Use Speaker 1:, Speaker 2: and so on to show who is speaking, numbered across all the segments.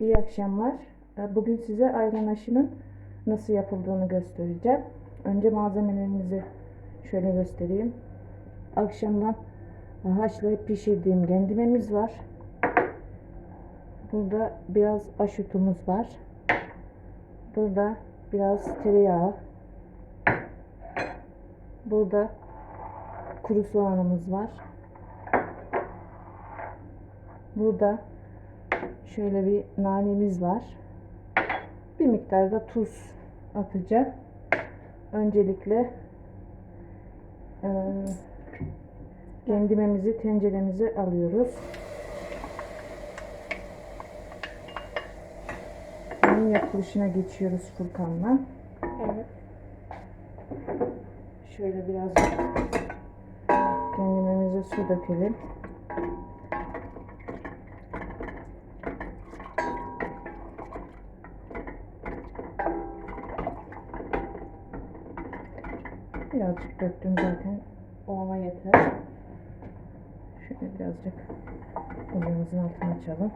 Speaker 1: İyi akşamlar. Ee, Bugün size ayran aşının nasıl yapıldığını göstereceğim. Önce malzemelerimizi şöyle göstereyim. Akşamdan haşlayıp pişirdiğim kendimemiz var. Burada biraz aşutumuz var. Burada biraz tereyağı. Burada kuru soğanımız var. Burada şöyle bir nanemiz var. Bir miktar da tuz atacağım. Öncelikle eee kendimemizi tenceremize alıyoruz. Bunun yapılışına geçiyoruz Furkan'la.
Speaker 2: Evet.
Speaker 1: Şöyle birazcık kendimimize su dökelim. Birazcık döktüm zaten. O ona yeter. Şöyle birazcık ocağımızın altını açalım.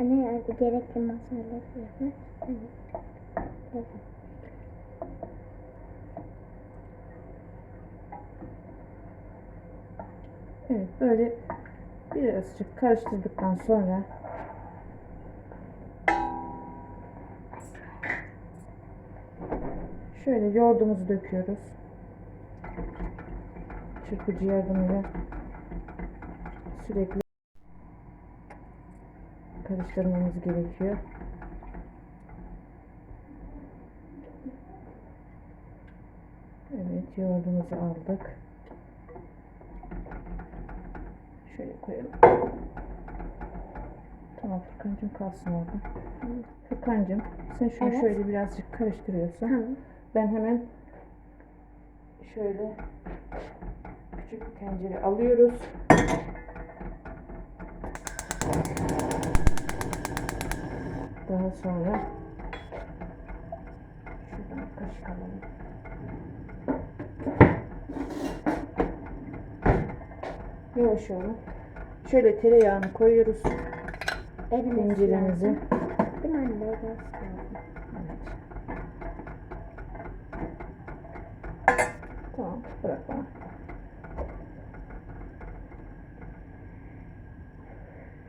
Speaker 2: Anne yani gerekli masayla yapar. Evet
Speaker 1: böyle birazcık karıştırdıktan sonra şöyle yoğurdumuzu döküyoruz. Çırpıcı yardımıyla sürekli karıştırmamız gerekiyor. Evet yoğurdumuzu aldık. Şöyle koyalım. Tamam Furkan'cığım kalsın orada. Furkan'cığım sen şunu
Speaker 2: Evet.
Speaker 1: şöyle birazcık karıştırıyorsun.
Speaker 2: Tamam.
Speaker 1: Ben hemen şöyle küçük bir tencere alıyoruz. Daha sonra şuradan kaşık alalım. Yavaş olun. Şöyle tereyağını koyuyoruz
Speaker 2: lazım. Değil mi anne?
Speaker 1: Evet. Tamam, bırak.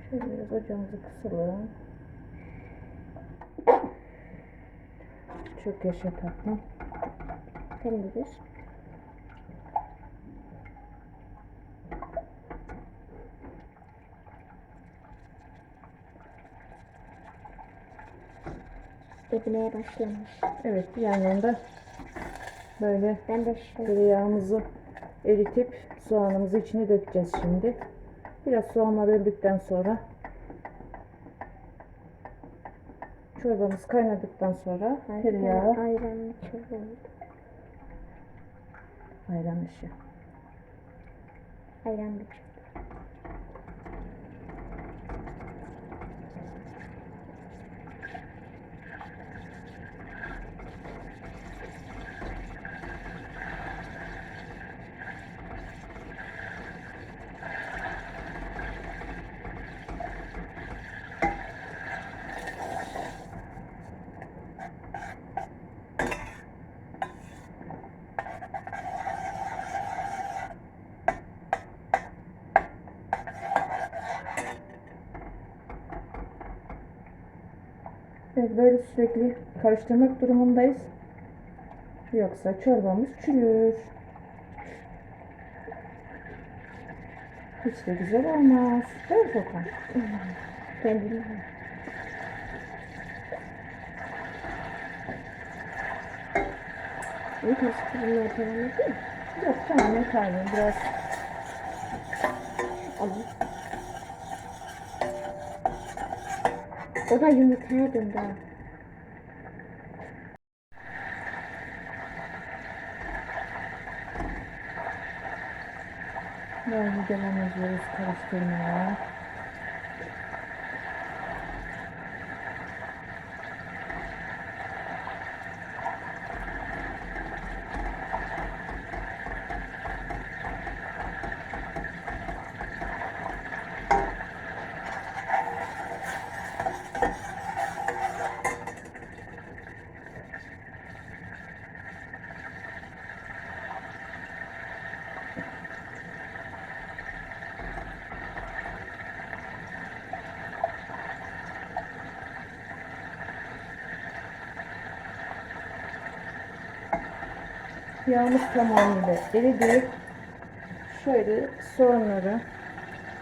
Speaker 1: Şöyle biraz ocağımızı kısalım. Çok yaşa tatlım.
Speaker 2: Bilir. Ebneye başlamış.
Speaker 1: Evet, bir yandan da böyle
Speaker 2: Ben de
Speaker 1: tereyağımızı eritip soğanımızı içine dökeceğiz şimdi. Biraz soğanlar öldükten sonra çorbamız kaynadıktan sonra tereyağı
Speaker 2: ayranlı çorba oldu.
Speaker 1: ayran dışı. Evet böyle sürekli karıştırmak durumundayız. Yoksa çorbamız çürür. Hiç de güzel olmaz. Değil mi Furkan?
Speaker 2: Kendini İyi karıştırmaya devam edeyim mi?
Speaker 1: Yok tamam yeterli. Biraz
Speaker 2: 내가 유익해야
Speaker 1: 된다. 네, 이제 뭐면 주의를 스타일 시켰네요. Yağımız tamamıyla eridi. Şöyle soğanları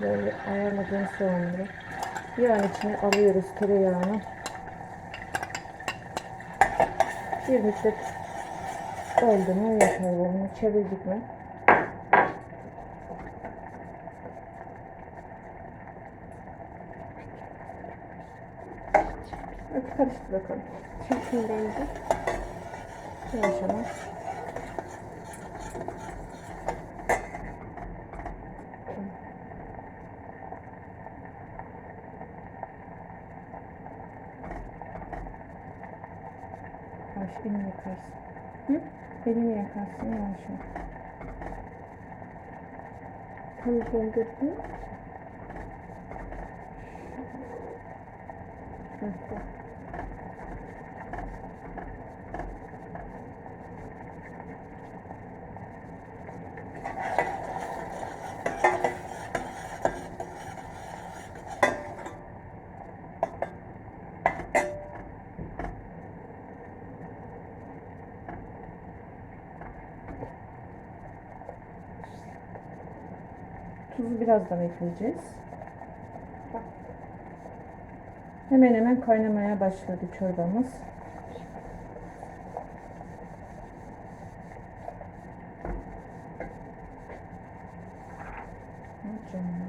Speaker 1: böyle ayarladığım soğanları yağın içine alıyoruz tereyağını. Bir müddet oldu mu bunu çevirdik mi? Hadi karıştır bakalım.
Speaker 2: Çekin bence.
Speaker 1: Yavaş. Yavaş elini yakarsın.
Speaker 2: Hı?
Speaker 1: Elini yakarsın yavaş yavaş.
Speaker 2: Tam döndürdüm.
Speaker 1: Hı. Tuzu birazdan ekleyeceğiz. Hemen hemen kaynamaya başladı çorbamız. Canım.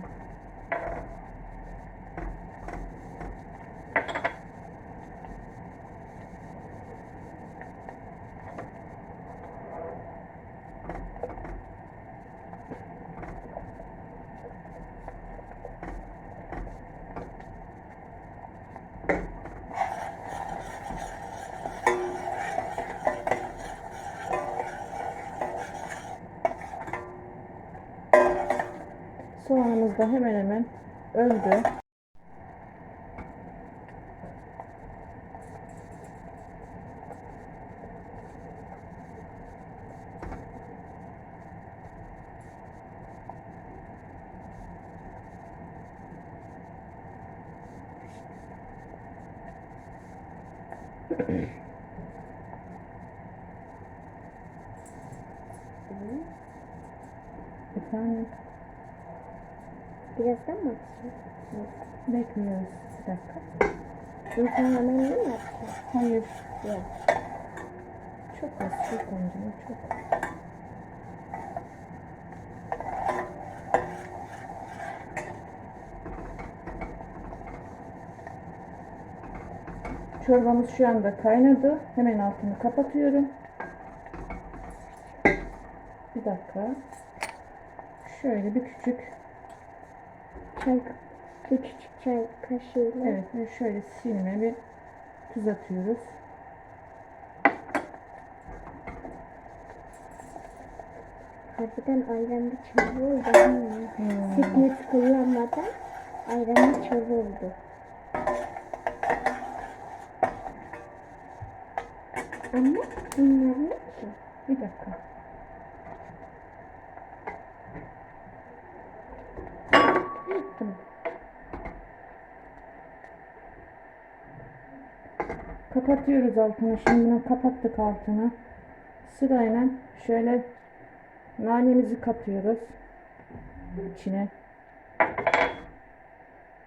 Speaker 1: Soğanımız da hemen hemen öldü. Efendim
Speaker 2: Birazdan mı atacağım?
Speaker 1: bekliyoruz. Bir dakika.
Speaker 2: Bunu sen hemen mi yapacağım?
Speaker 1: Hayır.
Speaker 2: Yok.
Speaker 1: Çok az, çok önceden çok. Çorbamız şu anda kaynadı. Hemen altını kapatıyorum. Bir dakika. Şöyle bir küçük,
Speaker 2: Çay, bir küçük çay kaşığıyla.
Speaker 1: evet ve şöyle silme bir tuz atıyoruz.
Speaker 2: Harbiden ayranlı çorba oldu. Hmm. Kullanmadan ayranlı çorba oldu. Anne bunlar ne ki?
Speaker 1: Bir dakika. Tamam. Kapatıyoruz altını. Şimdi bunu kapattık altını. Sırayla şöyle nanemizi katıyoruz. içine.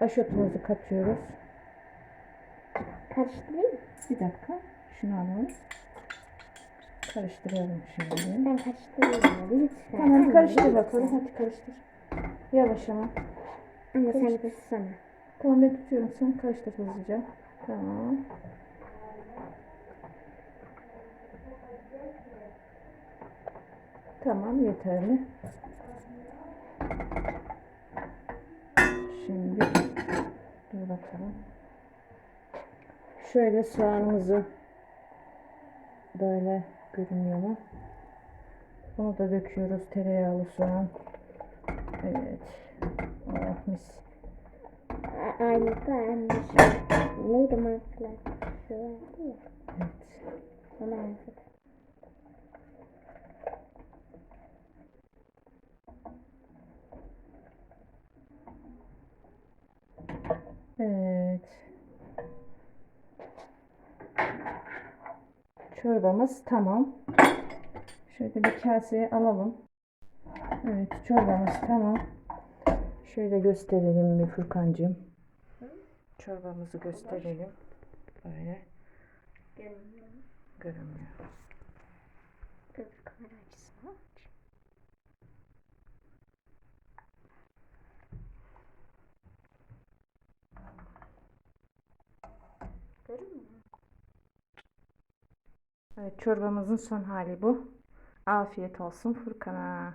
Speaker 1: Aşotumuzu katıyoruz.
Speaker 2: Karıştırayım?
Speaker 1: Bir dakika. Şunu alalım. Karıştıralım şimdi.
Speaker 2: Ben karıştırayım ya, lütfen.
Speaker 1: Tamam karıştır bakalım. Hadi karıştır. Yavaş ama.
Speaker 2: Anne sen
Speaker 1: Karıştır.
Speaker 2: kızsana.
Speaker 1: Tamam ben tutuyorum. Sen karıştır hızlıca. Tamam. Tamam yeterli. Şimdi dur bakalım. Şöyle soğanımızı böyle görünüyor mu? Bunu da döküyoruz tereyağlı soğan. Evet. Oh mis.
Speaker 2: A- Aynı anne şu. Neydi ya.
Speaker 1: Evet.
Speaker 2: Onu
Speaker 1: Evet. Çorbamız tamam. Şöyle bir kaseye alalım. Evet çorbamız tamam. Şöyle gösterelim mi Furkancığım? Çorbamızı gösterelim. Böyle görünmüyor.
Speaker 2: Dur kamera açısını aç. Görünmüyor.
Speaker 1: Evet çorbamızın son hali bu. Afiyet olsun Furkan'a.